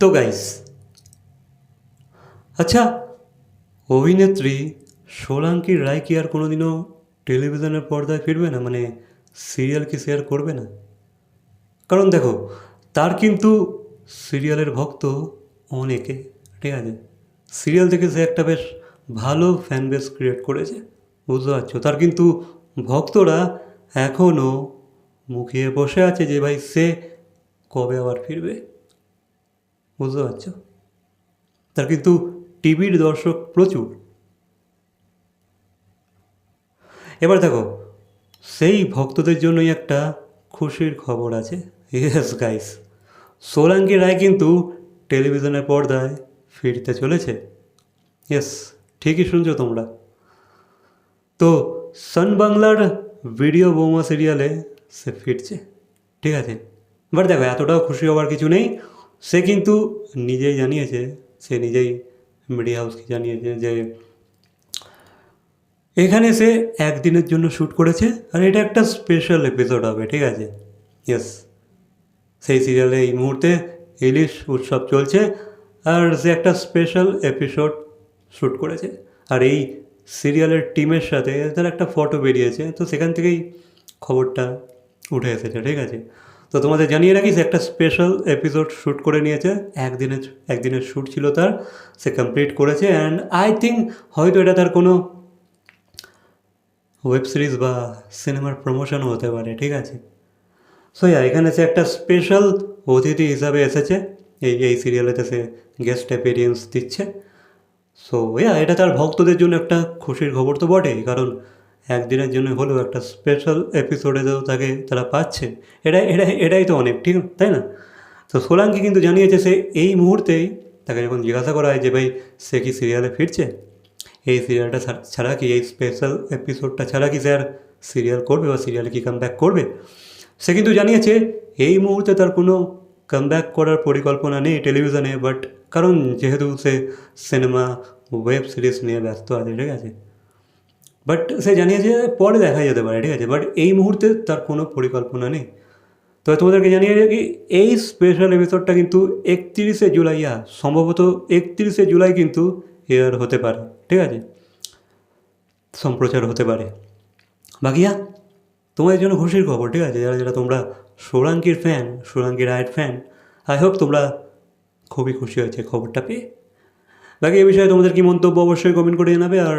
তো গাইস আচ্ছা অভিনেত্রী সোলাঙ্কি রায় কি আর কোনোদিনও টেলিভিশনের পর্দায় ফিরবে না? মানে সিরিয়াল কি শেয়ার করবে না? কারণ দেখো, তার কিন্তু সিরিয়ালের ভক্ত অনেকে, ঠিক আছে? সিরিয়াল থেকে সে একটা বেশ ভালো ফ্যান বেস ক্রিয়েট করেছে, বুঝতে পারছ? তার কিন্তু ভক্তরা এখনও মুখিয়ে বসে আছে যে ভাই সে কবে আবার ফিরবে? বুঝতে পারছ? তার কিন্তু টিভির দর্শক প্রচুর। এবার দেখো, সেই ভক্তদের জন্যই একটা খুশির খবর আছে। ইয়েস গাইস সোলাঙ্কি রায় কিন্তু টেলিভিশনের পর্দায় ফিরতে চলেছে। ইয়েস ঠিকই শুনছো তোমরা। তো সান বাংলার ভিডিও বোমা সিরিয়ালে সে ফিরছে। ঠিক আছে? বাট দেখো, এতটাও খুশি হওয়ার কিছু নেই। সে কিন্তু নিজেই জানিয়েছে, সে নিজেই মিডিয়া হাউসকে জানিয়েছে যে এখানে সে একদিনের জন্য শ্যুট করেছে আর এটা একটা স্পেশাল এপিসোড হবে, ঠিক আছে? ইয়েস সেই সিরিয়ালে এই মুহূর্তে ইলিশ উৎসব চলছে আর সে একটা স্পেশাল এপিসোড শ্যুট করেছে। আর এই সিরিয়ালের টিমের সাথে তার একটা ফটো বেরিয়েছে, তো সেখান থেকেই খবরটা উঠে এসেছে, ঠিক আছে? তো তোমাদের জানিয়ে রাখি, সে একটা স্পেশাল এপিসোড শ্যুট করে নিয়েছে। একদিনের একদিনের শ্যুট ছিল তার, সে কমপ্লিট করেছে অ্যান্ড আই থিঙ্ক হয়তো এটা তার কোনো ওয়েব সিরিজ বা সিনেমার প্রমোশনও হতে পারে, ঠিক আছে? সো এখানে সে একটা স্পেশাল অতিথি হিসাবে এসেছে। এই এই সিরিয়ালেতে সে গেস্ট অ্যাপিরিয়েন্স দিচ্ছে। সো ইয়া এটা তার ভক্তদের জন্য একটা খুশির খবর তো বটেই, কারণ একদিনের জন্য হলেও একটা স্পেশাল এপিসোডে তো তাকে তারা পাচ্ছে। এটা এটা এটাই তো অনেক, ঠিক তাই না? তো সোলাঙ্কি কিন্তু জানিয়েছে সে এই মুহূর্তেই তাকে যখন জিজ্ঞাসা করা হয় যে ভাই, সে কি সিরিয়ালে ফিরছে? এই সিরিয়ালটা ছাড়া- কি এই স্পেশাল এপিসোডটা ছাড়া কি স্যার সিরিয়াল করবে বা সিরিয়ালে কি কাম করবে? সে কিন্তু জানিয়েছে, এই মুহূর্তে তার কোনো কাম করার পরিকল্পনা নেই টেলিভিশনে বাট কারণ যেহেতু সে সিনেমা ওয়েব সিরিজ নিয়ে ব্যস্ত আছে, ঠিক আছে? বাট সে জানিয়েছে পরে দেখা যেতে পারে, ঠিক আছে? বাট এই মুহূর্তে তার কোনো পরিকল্পনা নেই। তবে তোমাদেরকে জানিয়ে রাখি, এই স্পেশাল এপিসোডটা কিন্তু একত্রিশে জুলাই ইয়া সম্ভবত একত্রিশে জুলাই কিন্তু এয়ার হতে পারে, ঠিক আছে? সম্প্রচার হতে পারে। বাকিয়া তোমাদের জন্য খুশির খবর, ঠিক আছে? যারা যারা তোমরা সোলাঙ্কির ফ্যান সোলাঙ্কি রায়ের ফ্যান আই হোপ তোমরা খুবই খুশি হয়েছে খবরটা পেয়ে। বাকি এ বিষয়ে তোমাদের কি মন্তব্য অবশ্যই কমেন্ট করে জানাবে, আর